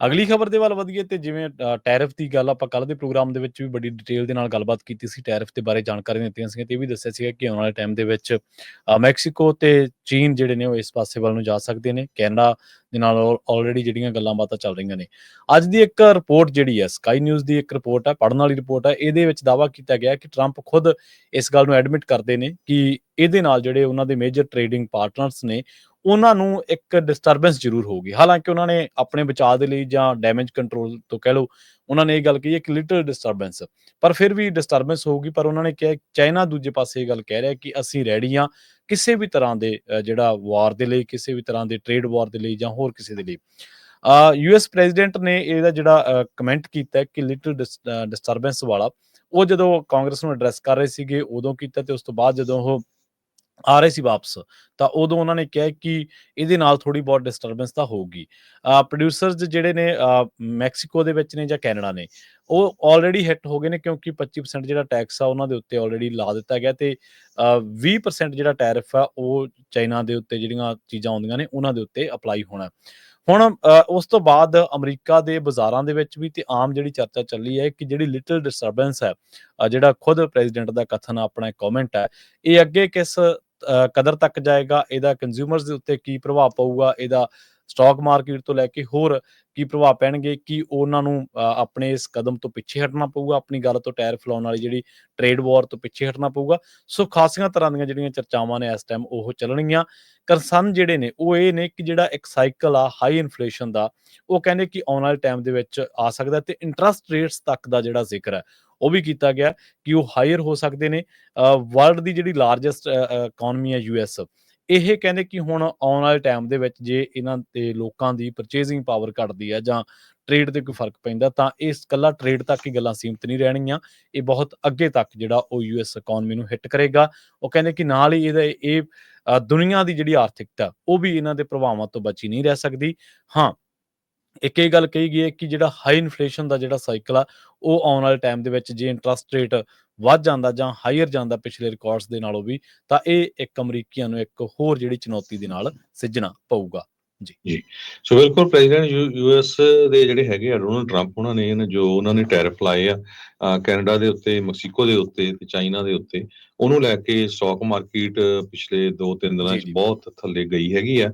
ਅਗਲੀ ਖਬਰ ਦੇ ਵੱਲ ਵਧੀਏ ਤੇ ਜਿਵੇਂ ਟੈਰਿਫ ਦੀ ਗੱਲ ਆਪਾਂ ਕੱਲ ਦੇ ਪ੍ਰੋਗਰਾਮ ਦੇ ਵਿੱਚ ਵੀ ਬੜੀ ਡਿਟੇਲ ਦੇ ਨਾਲ ਗੱਲਬਾਤ ਕੀਤੀ ਸੀ, ਟੈਰਿਫ ਦੇ ਬਾਰੇ ਜਾਣਕਾਰੀ ਦਿੱਤੀਆਂ ਸੀ ਤੇ ਇਹ ਵੀ ਦੱਸਿਆ ਸੀਗਾ ਕਿ ਆਉਣ ਵਾਲੇ ਟਾਈਮ ਦੇ ਵਿੱਚ ਮੈਕਸੀਕੋ ਤੇ ਚੀਨ ਜਿਹੜੇ ਨੇ ਉਹ ਇਸ ਪਾਸੇ ਵੱਲ ਨੂੰ ਜਾ ਸਕਦੇ ਨੇ, ਕੈਨੇਡਾ ਦੇ ਨਾਲ ਆਲਰੇਡੀ ਜਿਹੜੀਆਂ ਗੱਲਾਂ ਬਾਤਾਂ ਚੱਲ ਰਹੀਆਂ ਨੇ। ਅੱਜ ਦੀ ਇੱਕ ਰਿਪੋਰਟ ਜਿਹੜੀ ਹੈ, ਸਕਾਈ ਨਿਊਜ਼ ਦੀ ਇੱਕ ਰਿਪੋਰਟ ਹੈ ਪੜਨ ਵਾਲੀ ਰਿਪੋਰਟ ਹੈ, ਇਹਦੇ ਵਿੱਚ ਦਾਵਾ ਕੀਤਾ ਗਿਆ ਕਿ ਟਰੰਪ ਖੁਦ ਇਸ ਗੱਲ ਨੂੰ ਐਡਮਿਟ ਕਰਦੇ ਨੇ ਕਿ ਇਹਦੇ ਨਾਲ ਜਿਹੜੇ ਉਹਨਾਂ ਦੇ ਮੇਜਰ ਟ੍ਰੇਡਿੰਗ ਪਾਰਟਨਰਸ ਨੇ ਉਹਨਾਂ ਨੂੰ ਇੱਕ ਡਿਸਟਰਬੈਂਸ ਜ਼ਰੂਰ ਹੋਊਗੀ। ਹਾਲਾਂਕਿ ਉਹਨਾਂ ਨੇ ਆਪਣੇ ਬਚਾਅ ਦੇ ਲਈ ਜਾਂ ਡੈਮੇਜ ਕੰਟਰੋਲ ਤੋਂ ਕਹਿ ਲਓ, ਉਹਨਾਂ ਨੇ ਇਹ ਗੱਲ ਕਹੀ ਹੈ ਕਿ ਲਿਟਲ ਡਿਸਟਰਬੈਂਸ ਪਰ ਫਿਰ ਵੀ ਡਿਸਟਰਬੈਂਸ ਹੋਊਗੀ, ਪਰ ਉਹਨਾਂ ਨੇ ਕਿਹਾ ਚਾਈਨਾ ਦੂਜੇ ਪਾਸੇ ਇਹ ਗੱਲ ਕਹਿ ਰਿਹਾ ਕਿ ਅਸੀਂ ਰੈਡੀ ਹਾਂ ਕਿਸੇ ਵੀ ਤਰ੍ਹਾਂ ਦੇ ਜਿਹੜਾ ਵਾਰ ਦੇ ਲਈ, ਕਿਸੇ ਵੀ ਤਰ੍ਹਾਂ ਦੇ ਟ੍ਰੇਡ ਵਾਰ ਦੇ ਲਈ ਜਾਂ ਹੋਰ ਕਿਸੇ ਦੇ ਲਈ। ਯੂਐਸ ਪ੍ਰੈਜ਼ੀਡੈਂਟ ਨੇ ਇਹਦਾ ਜਿਹੜਾ ਕਮੈਂਟ ਕੀਤਾ ਕਿ ਲਿਟਲ ਡਿਸਟਰਬੈਂਸ ਵਾਲਾ, ਉਹ ਜਦੋਂ ਕਾਂਗਰਸ ਨੂੰ ਐਡਰੈਸ ਕਰ ਰਹੇ ਸੀਗੇ, ਉਦੋਂ ਕੀਤਾ ਤੇ ਉਸ ਤੋਂ ਬਾਅਦ ਜਦੋਂ ਉਹ ਆ ਰਹੇ ਸੀ ਵਾਪਸ ਤਾਂ ਉਦੋਂ ਉਹਨਾਂ ਨੇ ਕਿਹਾ ਕਿ ਇਹਦੇ ਨਾਲ ਥੋੜੀ ਬਹੁਤ ਡਿਸਟਰਬੈਂਸ ਤਾਂ ਹੋਊਗੀ। ਪ੍ਰੋਡਿਊਸਰਸ ਜਿਹੜੇ ਨੇ ਮੈਕਸੀਕੋ ਦੇ ਵਿੱਚ ਨੇ ਜਾਂ ਕੈਨੇਡਾ ਨੇ ਉਹ ਆਲਰੇਡੀ ਹਿੱਟ ਹੋ ਗਏ ਨੇ ਕਿਉਂਕਿ 25% ਜਿਹੜਾ ਟੈਕਸ ਆ ਉਹਨਾਂ ਦੇ ਉੱਤੇ ਆਲਰੇਡੀ ਲਾ ਦਿੱਤਾ ਗਿਆ ਤੇ ਅ, 20% ਜਿਹੜਾ ਟੈਰਿਫ ਆ ਉਹ ਚਾਈਨਾ ਦੇ ਉੱਤੇ ਜਿਹੜੀਆਂ ਚੀਜ਼ਾਂ ਆਉਂਦੀਆਂ ਨੇ ਉਹਨਾਂ ਦੇ ਉੱਤੇ ਅਪਲਾਈ ਹੋਣਾ। ਹੁਣ ਉਸ ਤੋਂ ਬਾਅਦ ਅਮਰੀਕਾ ਦੇ ਬਾਜ਼ਾਰਾਂ ਦੇ ਵਿੱਚ ਵੀ ਤੇ ਆਮ ਜਿਹੜੀ ਚਰਚਾ ਚੱਲੀ ਹੈ ਕਿ ਜਿਹੜੀ ਲਿਟਲ ਡਿਸਟਰਬੈਂਸ ਹੈ ਜਿਹੜਾ ਖੁਦ ਪ੍ਰੈਜ਼ੀਡੈਂਟ ਦਾ ਕਥਨ ਆ, ਆਪਣਾ ਕਮੈਂਟ ਹੈ ਇਹ ਅੱਗੇ ਕਿਸ ਕਦਰ ਤੱਕ ਜਾਏਗਾ, ਇਹਦਾ ਕੰਜ਼ਿਊਮਰਸ ਦੇ ਉੱਤੇ ਕੀ ਪ੍ਰਭਾਵ ਪਊਗਾ, ਇਹਦਾ ਸਟਾਕ ਮਾਰਕੀਟ ਤੋਂ ਲੈ ਕੇ ਹੋਰ ਕੀ ਪ੍ਰਭਾਵ ਪੈਣਗੇ, ਕਿ ਉਹਨਾਂ ਨੂੰ ਆਪਣੇ ਇਸ ਕਦਮ ਤੋਂ ਪਿੱਛੇ ਹਟਣਾ ਪਊਗਾ, ਆਪਣੀ ਗੱਲ ਤੋਂ ਟਾਇਰ ਲਾਉਣ ਵਾਲੀ ਜਿਹੜੀ ਟ੍ਰੇਡ ਵਾਰ ਤੋਂ ਪਿੱਛੇ ਹਟਣਾ ਪਊਗਾ। ਸੋ ਖਾਸੀਆਂ ਤਰ੍ਹਾਂ ਦੀਆਂ ਜਿਹੜੀਆਂ ਚਰਚਾਵਾਂ ਨੇ ਇਸ ਟਾਈਮ ਉਹ ਚੱਲਣਗੀਆਂ। ਕੰਸਰਨ ਜਿਹੜੇ ਨੇ, ਉਹ ਇਹ ਨੇ ਕਿ ਜਿਹੜਾ ਇੱਕ ਸਾਈਕਲ ਆ ਹਾਈ ਇਨਫਲੇਸ਼ਨ ਦਾ, ਉਹ ਕਹਿੰਦੇ ਕਿ ਆਉਣ ਵਾਲੇ ਟਾਈਮ ਦੇ ਵਿੱਚ ਆ ਸਕਦਾ ਤੇ ਇੰਟਰਸਟ ਰੇਟਸ ਤੱਕ ਦਾ ਜਿਹੜਾ ਜ਼ਿਕਰ ਹੈ ਉਹ ਵੀ ਕੀਤਾ ਗਿਆ ਕਿ ਉਹ ਹਾਇਰ ਹੋ ਸਕਦੇ ਨੇ। ਵਰਲਡ ਦੀ ਜਿਹੜੀ ਲਾਰਜੈਸਟ ਇਕਨੋਮੀ ਹੈ ਯੂਐਸ ਇਹ ਕਹਿੰਦੇ ਕਿ ਹੁਣ ਆਉਣ ਵਾਲੇ ਟਾਈਮ ਦੇ ਵਿੱਚ ਜੇ ਇਹਨਾਂ ਤੇ ਲੋਕਾਂ ਦੀ ਪਰਚੇਸਿੰਗ ਪਾਵਰ ਘਟਦੀ ਹੈ ਜਾਂ ਟ੍ਰੇਡ ਤੇ ਕੋਈ ਫ਼ਰਕ ਪੈਂਦਾ ਤਾਂ ਇਸ ਕੱਲਾ ਟ੍ਰੇਡ ਤੱਕ ਹੀ ਗੱਲਾਂ ਸੀਮਤ ਨਹੀਂ ਰਹਿਣਗੀਆਂ। ਇਹ ਬਹੁਤ ਅੱਗੇ ਤੱਕ ਜਿਹੜਾ ਉਹ ਯੂਐਸ ਇਕਨੋਮੀ ਨੂੰ ਹਿੱਟ ਕਰੇਗਾ। ਉਹ ਕਹਿੰਦੇ ਕਿ ਨਾਲ ਹੀ ਇਹਦਾ ਇਹ ਅ, ਦੁਨੀਆ ਦੀ ਜਿਹੜੀ ਆਰਥਿਕਤਾ ਉਹ ਵੀ ਇਹਨਾਂ ਦੇ ਪ੍ਰਭਾਵਾਂ ਤੋਂ ਬਚੀ ਨਹੀਂ ਰਹਿ ਸਕਦੀ। ਹਾਂ ਇੱਕ ਇਹ ਗੱਲ ਕਹੀ ਗਈ ਹੈ ਕਿ ਜਿਹੜਾ ਹਾਈ ਇਨਫਲੇਸ਼ਨ ਦਾ ਜਿਹੜਾ ਸਾਈਕਲ ਆ ਉਹ ਆਉਣ ਵਾਲੇ ਟਾਈਮ ਦੇ ਵਿੱਚ ਜੇ ਇੰਟਰਸਟ ਰੇਟ ਵੱਧ ਜਾਂਦਾ ਜਾਂ ਹਾਇਰ ਜਾਂਦਾ ਪਿਛਲੇ ਰਿਕਾਰਡਸ ਦੇ ਨਾਲੋਂ ਵੀ ਤਾਂ ਇਹ ਇੱਕ ਅਮਰੀਕੀਆਂ ਨੂੰ ਇੱਕ ਹੋਰ ਜਿਹੜੀ ਚੁਣੌਤੀ ਦੇ ਨਾਲ ਸਿੱਝਣਾ ਪਊਗਾ। ਸੋ ਬਿਲਕੁਲ ਪ੍ਰੈਜ਼ੀਡੈਂਟ ਯੂਐਸ ਦੇ ਜਿਹੜੇ ਹੈਗੇ ਆ ਡੋਨਲਡ ਟਰੰਪ ਉਹਨਾਂ ਨੇ ਜੋ ਉਹਨਾਂ ਨੇ ਟੈਰਿਫ ਲਾਏ ਆ ਕੈਨੇਡਾ ਦੇ ਉੱਤੇ ਮੈਕਸੀਕੋ ਦੇ ਉੱਤੇ ਤੇ ਚਾਈਨਾ ਦੇ ਉੱਤੇ ਉਹਨੂੰ ਲੈ ਕੇ ਸਟਾਕ ਮਾਰਕੀਟ ਪਿਛਲੇ 2-3 ਦਿਨਾਂ ਜੀ, 'ਚ ਜੀ। ਬਹੁਤ ਥੱਲੇ ਗਈ ਹੈਗੀ ਆ।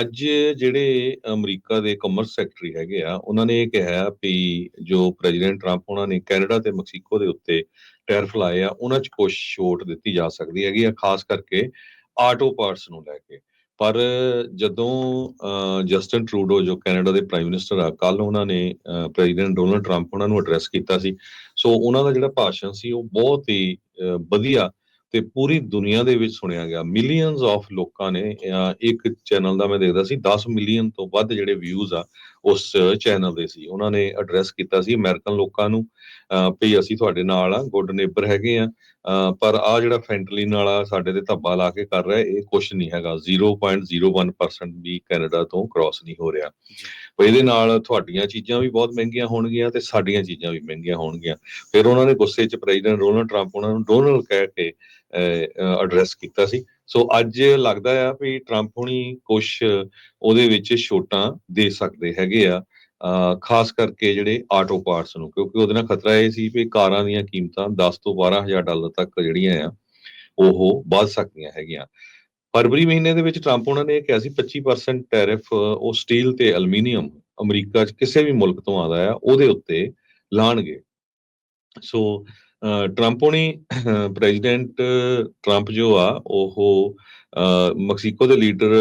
ਅੱਜ ਜਿਹੜੇ ਅਮਰੀਕਾ ਦੇ ਕਮਰਸ ਸੈਕਟਰੀ ਹੈਗੇ ਆ ਉਹਨਾਂ ਨੇ ਇਹ ਕਿਹਾ ਵੀ ਜੋ ਪ੍ਰੈਜ਼ੀਡੈਂਟ ਟਰੰਪ ਉਹਨਾਂ ਨੇ ਕੈਨੇਡਾ ਤੇ ਮੈਕਸੀਕੋ ਦੇ ਉੱਤੇ ਟੈਰਿਫ ਲਾਏ ਆ ਉਹਨਾਂ 'ਚ ਕੁਝ ਛੋਟ ਦਿੱਤੀ ਜਾ ਸਕਦੀ ਹੈਗੀ ਆ ਖਾਸ ਕਰਕੇ ਆਟੋ ਪਾਰਟਸ ਨੂੰ ਲੈ ਕੇ। ਪਰ ਜਦੋਂ ਅਹ, ਜਸਟਿਨ ਟਰੂਡੋ ਜੋ ਕੈਨੇਡਾ ਦੇ ਪ੍ਰਾਈਮ ਮਿਨਿਸਟਰ ਆ ਕੱਲ ਉਹਨਾਂ ਨੇ ਪ੍ਰੈਜ਼ੀਡੈਂਟ ਡੋਨਲਡ ਟਰੰਪ ਉਹਨਾਂ ਨੂੰ ਐਡਰੈਸ ਕੀਤਾ ਸੀ। ਸੋ ਉਹਨਾਂ ਦਾ ਜਿਹੜਾ ਭਾਸ਼ਣ ਸੀ ਉਹ ਬਹੁਤ ਹੀ ਵਧੀਆ ਤੇ ਪੂਰੀ ਦੁਨੀਆ ਦੇ ਵਿੱਚ ਸੁਣਿਆ ਗਿਆ। ਮਿਲੀਅਨਸ ਆਫ ਲੋਕਾਂ ਨੇ ਇੱਕ ਚੈਨਲ ਦਾ ਮੈਂ ਦੇਖਦਾ ਸੀ 10 ਮਿਲੀਅਨ ਤੋਂ ਵੱਧ ਜਿਹੜੇ ਵਿਊਜ਼ ਆ ਉਸ ਚੈਨਲ ਦੇ ਸੀ। ਉਹਨਾਂ ਨੇ ਐਡਰੈਸ ਕੀਤਾ ਸੀ ਅਮਰੀਕਨ ਲੋਕਾਂ ਨੂੰ ਵੀ ਅਸੀਂ ਤੁਹਾਡੇ ਨਾਲ ਆ ਗੁੱਡ ਨੇਬਰ ਹੈਗੇ ਆ ਪਰ ਆ ਜਿਹੜਾ ਫੈਂਟਲਿਨ ਵਾਲਾ ਸਾਡੇ ਤੇ ਧੱਬਾ ਲਾ ਕੇ ਕਰ ਰਿਹਾ ਇਹ ਕੁਝ ਨਹੀਂ ਹੈਗਾ। 0.01% ਵੀ ਕੈਨੇਡਾ ਤੋਂ ਕ੍ਰਾਸ ਨਹੀਂ ਹੋ ਰਿਹਾ। ਪਰ ਇਹਦੇ ਨਾਲ ਤੁਹਾਡੀਆਂ ਚੀਜ਼ਾਂ ਵੀ ਬਹੁਤ ਮਹਿੰਗੀਆਂ ਹੋਣਗੀਆਂ ਤੇ ਸਾਡੀਆਂ ਚੀਜ਼ਾਂ ਵੀ ਮਹਿੰਗੀਆਂ ਹੋਣਗੀਆਂ। ਫਿਰ ਉਹਨਾਂ ਨੇ ਗੁੱਸੇ 'ਚ ਪ੍ਰੈਜ਼ੀਡੈਂਟ ਡੋਨਲਡ ਟਰੰਪ ਉਹਨਾਂ ਨੂੰ ਡੋਨਲਡ ਕਹਿ ਕੇ ਐਡਰੈਸ ਕੀਤਾ ਸੀ। ਸੋ ਅੱਜ ਲੱਗਦਾ ਆ ਵੀ ਟਰੰਪ ਹੁਣੀ ਕੁਝ ਉਹਦੇ ਵਿੱਚ ਛੋਟਾਂ ਦੇ ਸਕਦੇ ਹੈਗੇ ਆ ਖਾਸ ਕਰਕੇ ਜਿਹੜੇ ਆਟੋ ਪਾਰਟਸ ਨੂੰ, ਕਿਉਂਕਿ ਉਹਦੇ ਨਾਲ ਖਤਰਾ ਇਹ ਸੀ ਵੀ ਕਾਰਾਂ ਦੀਆਂ ਕੀਮਤਾਂ 10 ਤੋਂ 12000 ਡਾਲਰ ਤੱਕ ਜਿਹੜੀਆਂ ਆ, ਉਹ ਵੱਧ ਸਕਦੀਆਂ ਹੈਗੀਆਂ। ਫਰਵਰੀ ਮਹੀਨੇ ਦੇ ਵਿੱਚ ਟਰੰਪ ਉਹਨਾਂ ਨੇ ਇਹ ਕਿਹਾ ਸੀ 25% ਟੈਰਿਫ ਉਹ ਸਟੀਲ ਤੇ ਐਲੂਮੀਨੀਅਮ ਅਮਰੀਕਾ 'ਚ ਕਿਸੇ ਵੀ ਮੁਲਕ ਤੋਂ ਆਦਾ ਆ, ਉਹਦੇ ਉੱਤੇ ਲਾਣਗੇ। ਸੋ ਟਰੰਪ ਹੋਣੀ ਪ੍ਰੈਜ਼ੀਡੈਂਟ ਟਰੰਪ ਜੋ ਆ ਉਹ ਮੈਕਸੀਕੋ ਦੇ ਲੀਡਰ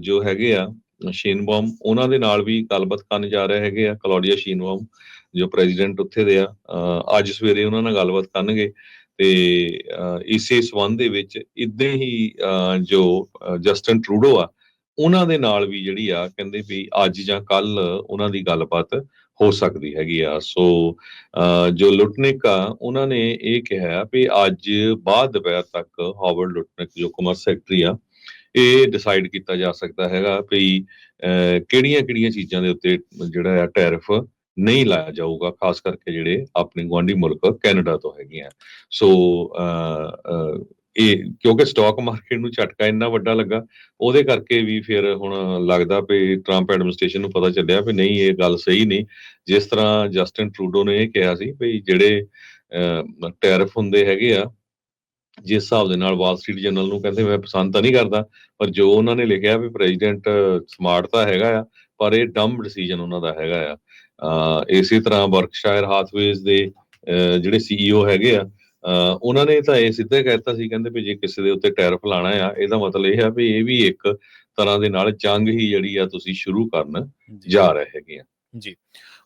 ਜੋ ਹੈਗੇ ਆ ਸ਼ੇਨਬਾਮ ਉਹਨਾਂ ਦੇ ਨਾਲ ਵੀ ਗੱਲਬਾਤ ਕਰਨ ਜਾ ਰਹੇ ਹੈਗੇ ਆ ਕਲੋਡੀਆ ਸ਼ੇਨਬਾਮ ਜੋ ਪ੍ਰੈਜ਼ੀਡੈਂਟ ਉੱਥੇ ਦੇ ਆ ਅੱਜ ਸਵੇਰੇ ਉਹਨਾਂ ਨਾਲ ਗੱਲਬਾਤ ਕਰਨਗੇ ਤੇ ਇਸੇ ਸਬੰਧ ਦੇ ਵਿੱਚ ਇਦਾਂ ਹੀ ਜੋ ਅਹ, ਜਸਟਨ ਟਰੂਡੋ ਆ ਉਹਨਾਂ ਦੇ ਨਾਲ ਵੀ ਜਿਹੜੀ ਆ ਕਹਿੰਦੇ ਵੀ ਅੱਜ ਜਾਂ ਕੱਲ ਉਹਨਾਂ ਦੀ ਗੱਲਬਾਤ ਹੋ ਸਕਦੀ ਹੈਗੀ ਆ। ਸੋ ਜੋ ਲੁਟਨਿਕ ਆ ਉਹਨਾਂ ਨੇ ਇਹ ਕਿਹਾ ਵੀ ਅੱਜ ਬਾਅਦ ਦੁਪਹਿਰ ਤੱਕ ਹਾਵਰਡ ਲੁਟਨਿਕ ਜੋ ਕਮਰਸ ਸੈਕਟਰੀ ਆ ਇਹ ਡਿਸਾਈਡ ਕੀਤਾ ਜਾ ਸਕਦਾ ਹੈਗਾ ਵੀ ਕਿਹੜੀਆਂ ਕਿਹੜੀਆਂ ਚੀਜ਼ਾਂ ਦੇ ਉੱਤੇ ਜਿਹੜਾ ਆ ਟੈਰਿਫ ਨਹੀਂ ਲਾਇਆ ਜਾਊਗਾ ਖਾਸ ਕਰਕੇ ਜਿਹੜੇ ਆਪਣੇ ਗੁਆਂਢੀ ਮੁਲਕ ਕੈਨੇਡਾ ਤੋਂ ਹੈਗੀਆਂ ਸੋ ਅਹ, ਅਹ, ਇਹ ਕਿਉਂਕਿ ਸਟਾਕ ਮਾਰਕੀਟ ਨੂੰ ਝਟਕਾ ਇੰਨਾ ਵੱਡਾ ਲੱਗਾ, ਉਹਦੇ ਕਰਕੇ ਵੀ ਫਿਰ ਹੁਣ ਲੱਗਦਾ ਵੀ ਟਰੰਪ ਐਡਮਿਨਿਸਟ੍ਰੇਸ਼ਨ ਨੂੰ ਪਤਾ ਚੱਲਿਆ ਵੀ ਨਹੀਂ, ਇਹ ਗੱਲ ਸਹੀ ਨਹੀਂ। ਜਿਸ ਤਰ੍ਹਾਂ ਜਸਟਿਨ ਟਰੂਡੋ ਨੇ ਇਹ ਕਿਹਾ ਸੀ ਵੀ ਜਿਹੜੇ ਟੈਰਿਫ ਹੁੰਦੇ ਹੈਗੇ ਆ, ਜਿਸ ਹਿਸਾਬ ਦੇ ਨਾਲ ਵਾਲ ਸਟਰੀਟ ਜਰਨਲ ਨੂੰ ਕਹਿੰਦੇ, ਮੈਂ ਪਸੰਦ ਤਾਂ ਨਹੀਂ ਕਰਦਾ। ਪਰ ਜੋ ਉਹਨਾਂ ਨੇ ਲਿਖਿਆ ਵੀ ਪ੍ਰੈਜ਼ੀਡੈਂਟ ਸਮਾਰਟ ਤਾਂ ਹੈਗਾ ਆ, ਪਰ ਇਹ ਡੰਬ ਡਿਸੀਜਨ ਉਹਨਾਂ ਦਾ ਹੈਗਾ ਆ। ਇਸੇ ਤਰ੍ਹਾਂ ਵਰਕਸ਼ਾਇਰ ਹਾਥਵੇਜ਼ ਦੇ, ਅਹ, ਜਿਹੜੇ ਸੀਈਓ ਹੈਗੇ ਆ ਉਹਨਾਂ ਨੇ ਤਾਂ ਇਹ ਸਿੱਧਾ ਕਹਿਤਾ ਸੀ ਕਹਿੰਦੇ ਵੀ ਜੇ ਕਿਸੇ ਦੇ ਉੱਤੇ ਟੈਰਿਫ ਲਾਣਾ ਆ ਇਹਦਾ ਮਤਲਬ ਇਹ ਆ ਵੀ ਇਹ ਵੀ ਇੱਕ ਤਰ੍ਹਾਂ ਦੇ ਨਾਲ ਜੰਗ ਹੀ ਜਿਹੜੀ ਆ ਤੁਸੀਂ ਸ਼ੁਰੂ ਕਰਨ ਜੀ। ਰਹੇ ਹੈਗੇ ਆ। ਜੀ।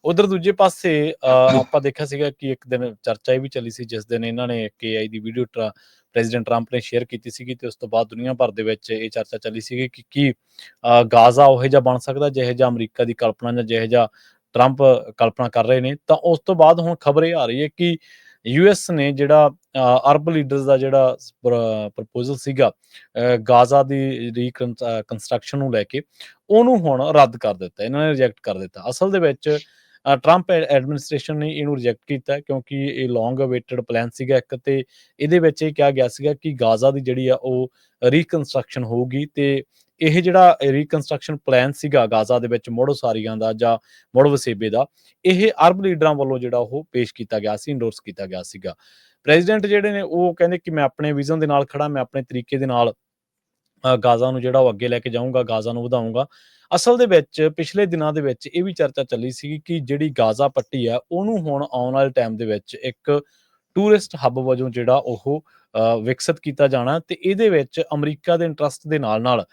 ਉਧਰ ਦੂਜੇ ਪਾਸੇ ਆਪਾਂ ਦੇਖਿਆ ਸੀਗਾ ਕਿ ਇੱਕ ਦਿਨ ਚਰਚਾ ਇਹ ਵੀ ਚੱਲੀ ਸੀ ਜਿਸ ਦਿਨ ਇਹਨਾਂ ਨੇ ਕੇਆਈ ਦੀ ਵੀਡੀਓ ਪ੍ਰੈਜ਼ੀਡੈਂਟ ਟਰੰਪ ਨੇ ਸ਼ੇਅਰ ਕੀਤੀ ਸੀਗੀ ਤੇ ਉਸ ਤੋਂ ਬਾਅਦ ਦੁਨੀਆ ਭਰ ਦੇ ਵਿੱਚ ਇਹ ਚਰਚਾ ਚੱਲੀ ਸੀਗੀ ਕਿ ਕੀ ਗਾਜ਼ਾ ਉਹ ਜਿਹਾ ਬਣ ਸਕਦਾ ਜਿਹੇ ਜਿਹਾ ਅਮਰੀਕਾ ਦੀ ਕਲਪਨਾ ਜਾਂ ਜਿਹੇ ਜਿਹਾ ਟਰੰਪ ਕਲਪਨਾ ਕਰ ਰਹੇ ਨੇ। ਤਾਂ ਉਸ ਤੋਂ ਬਾਅਦ ਹੁਣ ਖਬਰ ਇਹ ਆ ਰਹੀ ਹੈ ਕਿ ਯੂਐਸ ਨੇ ਜਿਹੜਾ ਅਰਬ ਲੀਡਰਸ ਦਾ ਜਿਹੜਾ ਪ੍ਰਪੋਜ਼ਲ ਸੀਗਾ ਗਾਜ਼ਾ ਦੀ ਰੀਕਨਸਟਰਕਸ਼ਨ ਨੂੰ ਲੈ ਕੇ, ਉਹਨੂੰ ਹੁਣ ਰੱਦ ਕਰ ਦਿੱਤਾ, ਇਹਨਾਂ ਨੇ ਰਿਜੈਕਟ ਕਰ ਦਿੱਤਾ। ਅਸਲ ਦੇ ਵਿੱਚ ਟਰੰਪ ਐਡਮਿਨਿਸਟ੍ਰੇਸ਼ਨ ਨੇ ਇਹਨੂੰ ਰਿਜੈਕਟ ਕੀਤਾ ਕਿਉਂਕਿ ਇਹ ਲੌਂਗ ਅਵੇਟਡ ਪਲਾਨ ਸੀਗਾ ਇੱਕ ਤੇ ਇਹਦੇ ਵਿੱਚ ਇਹ ਕਿਹਾ ਗਿਆ ਸੀਗਾ ਕਿ ਗਾਜ਼ਾ ਦੀ ਜਿਹੜੀ ਆ ਉਹ ਰੀਕਨਸਟਰਕਸ਼ਨ ਹੋਊਗੀ ਤੇ ਇਹ ਜਿਹੜਾ ਰੀਕਨਸਟਰਕਸ਼ਨ ਪਲਾਨ ਸੀਗਾ ਗਾਜ਼ਾ ਦੇ ਵਿੱਚ ਮੁੜ ਉਸਾਰੀਆਂ ਦਾ ਜਾਂ ਮੁੜ ਵਸੇਬੇ ਦਾ, ਇਹ ਅਰਬ ਲੀਡਰਾਂ ਵੱਲੋਂ ਜਿਹੜਾ ਉਹ ਪੇਸ਼ ਕੀਤਾ ਗਿਆ ਸੀ ਇੰਡੋਰਸ ਕੀਤਾ ਗਿਆ ਸੀਗਾ। ਪ੍ਰੈਜ਼ੀਡੈਂਟ ਜਿਹੜੇ ਨੇ ਉਹ ਕਹਿੰਦੇ ਕਿ ਮੈਂ ਆਪਣੇ ਵਿਜ਼ਨ ਦੇ ਨਾਲ ਖੜਾ ਮੈਂ ਆਪਣੇ ਤਰੀਕੇ ਦੇ ਨਾਲ ਗਾਜ਼ਾ ਨੂੰ ਜਿਹੜਾ ਉਹ ਅੱਗੇ ਲੈ ਕੇ ਜਾਊਂਗਾ, ਗਾਜ਼ਾ ਨੂੰ ਵਧਾਊਂਗਾ। ਅਸਲ ਦੇ ਵਿੱਚ ਪਿਛਲੇ ਦਿਨਾਂ ਦੇ ਵਿੱਚ ਇਹ ਵੀ ਚਰਚਾ ਚੱਲੀ ਸੀ ਕਿ ਜਿਹੜੀ ਗਾਜ਼ਾ ਪੱਟੀ ਆ ਉਹਨੂੰ ਹੁਣ ਆਉਣ ਵਾਲੇ ਟਾਈਮ ਦੇ ਵਿੱਚ ਇੱਕ ਟੂਰਿਸਟ ਹੱਬ ਵਜੋਂ ਜਿਹੜਾ ਉਹ ਵਿਕਸਿਤ ਕੀਤਾ ਜਾਣਾ ਤੇ ਇਹਦੇ ਵਿੱਚ ਅਮਰੀਕਾ ਦੇ ਇੰਟਰਸਟ ਦੇ ਨਾਲ ਨਾਲ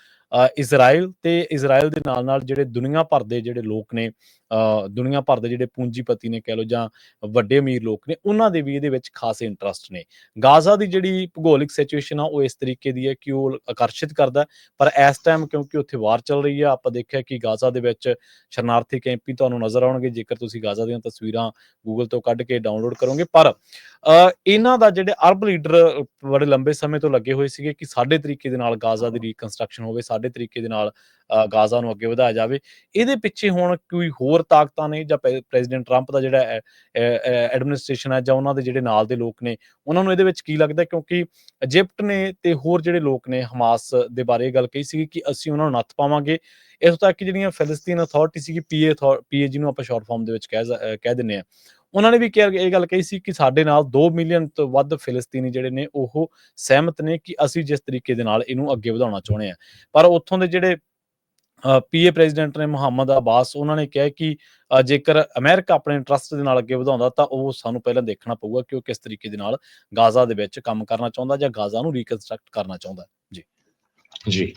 ਇਜ਼ਰਾਈਲ ਤੇ ਇਜ਼ਰਾਈਲ ਦੇ ਨਾਲ ਨਾਲ ਜਿਹੜੇ ਦੁਨੀਆ ਭਰ ਦੇ ਜਿਹੜੇ ਲੋਕ ਨੇ ਦੁਨੀਆ ਭਰ ਦੇ ਜਿਹੜੇ ਪੂੰਜੀਪਤੀ ਨੇ ਕਹਿ ਲੋ ਜਾਂ ਵੱਡੇ ਅਮੀਰ ਲੋਕ ਨੇ ਉਹਨਾਂ ਦੇ ਵੀ ਇਹਦੇ ਵਿੱਚ ਖਾਸ ਇੰਟਰਸਟ ਨੇ। ਗਾਜ਼ਾ ਦੀ ਜਿਹੜੀ ਭੂਗੋਲਿਕ ਸਿਚੁਏਸ਼ਨ ਆ ਉਹ ਇਸ ਤਰੀਕੇ ਦੀ ਹੈ ਕਿ ਉਹ ਆਕਰਸ਼ਿਤ ਕਰਦਾ। ਪਰ ਇਸ ਟਾਈਮ ਕਿਉਂਕਿ ਉੱਥੇ ਵਾਰ ਚੱਲ ਰਹੀ ਆ ਆਪਾਂ ਦੇਖਿਆ ਕਿ ਗਾਜ਼ਾ ਦੇ ਵਿੱਚ ਸ਼ਰਨਾਰਥੀ ਕੈਂਪ ਵੀ ਤੁਹਾਨੂੰ ਨਜ਼ਰ ਆਉਣਗੇ ਜੇਕਰ ਤੁਸੀਂ ਗਾਜ਼ਾ ਦੀਆਂ ਤਸਵੀਰਾਂ ਗੂਗਲ ਤੋਂ ਕੱਢ ਕੇ ਡਾਊਨਲੋਡ ਕਰੋਗੇ। ਪਰ ਇਹਨਾਂ ਦਾ ਜਿਹੜੇ ਅਰਬ ਲੀਡਰ ਬੜੇ ਲੰਬੇ ਸਮੇਂ ਤੋਂ ਲੱਗੇ ਹੋਏ ਸੀਗੇ ਕਿ ਸਾਡੇ ਤਰੀਕੇ ਦੇ ਨਾਲ ਗਾਜ਼ਾ ਦੀ ਰੀਕਨਸਟਰਕਸ਼ਨ ਹੋਵੇ ਸਾਡੇ ਤਰੀਕੇ ਦੇ ਨਾਲ ਗਾਜ਼ਾ ਨੂੰ ਅੱਗੇ ਵਧਾਇਆ ਜਾਵੇ। ਇਹਦੇ ਪਿੱਛੇ ਹੁਣ ਕੋਈ ਹੋਰ ਤਾਕਤਾਂ ਨੇ ਜਾਂ ਪ੍ਰੈਜ਼ੀਡੈਂਟ ਟਰੰਪ ਦਾ ਜਿਹੜਾ ਐਡਮਿਨਿਸਟ੍ਰੇਸ਼ਨ ਹੈ ਜਾਂ ਉਹਨਾਂ ਦੇ ਜਿਹੜੇ ਨਾਲ ਦੇ ਲੋਕ ਨੇ, ਉਹਨਾਂ ਨੂੰ ਇਹਦੇ ਵਿੱਚ ਕੀ ਲੱਗਦਾ ਕਿਉਂਕਿ ਇਜਿਪਟ ਨੇ ਤੇ ਹੋਰ ਜਿਹੜੇ ਲੋਕ ਨੇ ਹਮਾਸ ਦੇ ਬਾਰੇ ਇਹ ਗੱਲ ਕਹੀ ਸੀ ਕਿ ਅਸੀਂ ਉਹਨਾਂ ਨੂੰ ਨੱਥ ਪਾਵਾਂਗੇ। ਇਸ ਤੱਕ ਕਿ ਜਿਹੜੀਆਂ ਫਿਲਸਤੀਨ ਅਥਾਰਟੀ ਸੀ ਪੀਏ ਪੀਏ ਜਿਹਨੂੰ ਆਪਾਂ ਸ਼ਾਰਟ ਫਾਰਮ ਦੇ ਵਿੱਚ ਕਹਿ ਕਹਿ ਦਿੰਨੇ ਆ ਉਹਨਾਂ ਨੇ ਵੀ ਕਿਹਾ, ਇਹ ਗੱਲ ਕਹੀ ਸੀ ਕਿ ਸਾਡੇ ਨਾਲ 2 ਮਿਲੀਅਨ ਤੋਂ ਵੱਧ ਫਿਲਸਤੀਨੀ ਜਿਹੜੇ ਨੇ, ਉਹ ਸਹਿਮਤ ਨੇ ਕਿ ਅਸੀਂ ਜਿਸ ਤਰੀਕੇ ਦੇ ਨਾਲ ਇਹਨੂੰ ਅੱਗੇ ਵਧਾਉਣਾ ਚਾਹੁੰਦੇ ਆ ਪਰ ਉੱਥੋਂ ਦੇ ਜਿਹੜੇ ਪੀਏ ਪ੍ਰੈਜ਼ੀਡੈਂਟ ਨੇ ਮੁਹੰਮਦ ਅਬਾਸ, ਉਹਨਾਂ ਨੇ ਕਿਹਾ ਕਿ ਜੇਕਰ ਅਮਰੀਕਾ ਆਪਣੇ ਇੰਟਰਸਟ ਦੇ ਨਾਲ ਅੱਗੇ ਵਧਾਉਂਦਾ ਤਾਂ ਉਹ ਸਾਨੂੰ ਪਹਿਲਾਂ ਦੇਖਣਾ ਪਊਗਾ ਕਿ ਉਹ ਕਿਸ ਤਰੀਕੇ ਦੇ ਨਾਲ ਗਾਜ਼ਾ ਦੇ ਵਿੱਚ ਕੰਮ ਕਰਨਾ ਚਾਹੁੰਦਾ ਜਾਂ ਗਾਜ਼ਾ ਨੂੰ ਰੀਕਨਸਟਰਕਟ ਕਰਨਾ ਚਾਹੁੰਦਾ। ਜੀ। ਜੀ।